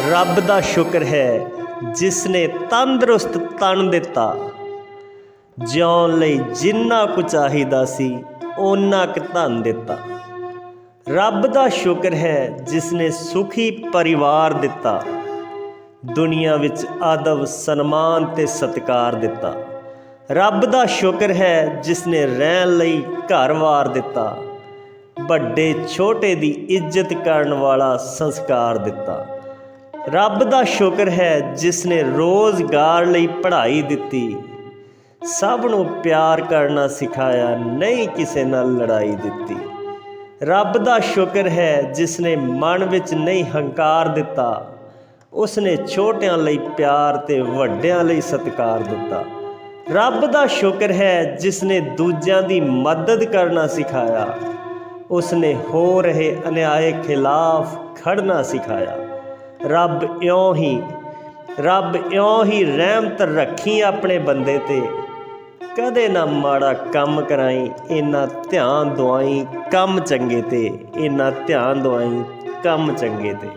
ਰੱਬ ਦਾ ਸ਼ੁਕਰ ਹੈ ਜਿਸ ਨੇ ਤੰਦਰੁਸਤ ਤਨ ਦਿੱਤਾ। ਜਿਉਣ ਲਈ ਜਿੰਨਾ ਕੁ ਚਾਹੀਦਾ ਸੀ, ਓਨਾ ਕੁ ਧਨ ਦਿੱਤਾ। ਰੱਬ ਦਾ ਸ਼ੁਕਰ ਹੈ ਜਿਸ ਨੇ ਸੁਖੀ ਪਰਿਵਾਰ ਦਿੱਤਾ। ਦੁਨੀਆ ਵਿੱਚ ਆਦਬ ਸਨਮਾਨ ਤੇ ਸਤਿਕਾਰ ਦਿੱਤਾ। ਰੱਬ ਦਾ ਸ਼ੁਕਰ ਹੈ ਜਿਸ ਨੇ ਰਹਿਣ ਲਈ ਘਰ-ਵਾਰ ਦਿੱਤਾ। ਵੱਡੇ ਛੋਟੇ ਦੀ ਇੱਜ਼ਤ ਕਰਨ ਵਾਲਾ ਸੰਸਕਾਰ ਦਿੱਤਾ। ਰੱਬ ਦਾ ਸ਼ੁਕਰ ਹੈ ਜਿਸ ਨੇ ਰੋਜ਼ਗਾਰ ਲਈ ਪੜ੍ਹਾਈ ਦਿੱਤੀ। ਸਭ ਨੂੰ ਪਿਆਰ ਕਰਨਾ ਸਿਖਾਇਆ, ਨਹੀਂ ਕਿਸੇ ਨਾਲ ਲੜਾਈ ਦਿੱਤੀ। ਰੱਬ ਦਾ ਸ਼ੁਕਰ ਹੈ ਜਿਸ ਨੇ ਮਨ ਵਿੱਚ ਨਹੀਂ ਹੰਕਾਰ ਦਿੱਤਾ। ਉਸ ਨੇ ਛੋਟਿਆਂ ਲਈ ਪਿਆਰ ਤੇ ਵੱਡਿਆਂ ਲਈ ਸਤਿਕਾਰ ਦਿੱਤਾ। ਰੱਬ ਦਾ ਸ਼ੁਕਰ ਹੈ ਜਿਸ ਨੇ ਦੂਜਿਆਂ ਦੀ ਮਦਦ ਕਰਨਾ ਸਿਖਾਇਆ। ਉਸ ਨੇ ਹੋ ਰਹੇ ਅਨਿਆਏ ਖਿਲਾਫ ਖੜਨਾ ਸਿਖਾਇਆ। ਰੱਬ ਇਉਂ ਹੀ, ਰੱਬ ਇਉਂ ਹੀ ਰਹਿਮਤ ਰੱਖੀ ਆਪਣੇ ਬੰਦੇ ਤੇ। ਕਦੇ ਨਾ ਮਾੜਾ ਕੰਮ ਕਰਾਈ, ਇੰਨਾ ਧਿਆਨ ਦਵਾਈ ਕੰਮ ਚੰਗੇ ਤੇ, ਇੰਨਾ ਧਿਆਨ ਦਵਾਈ ਕੰਮ ਚੰਗੇ ਤੇ।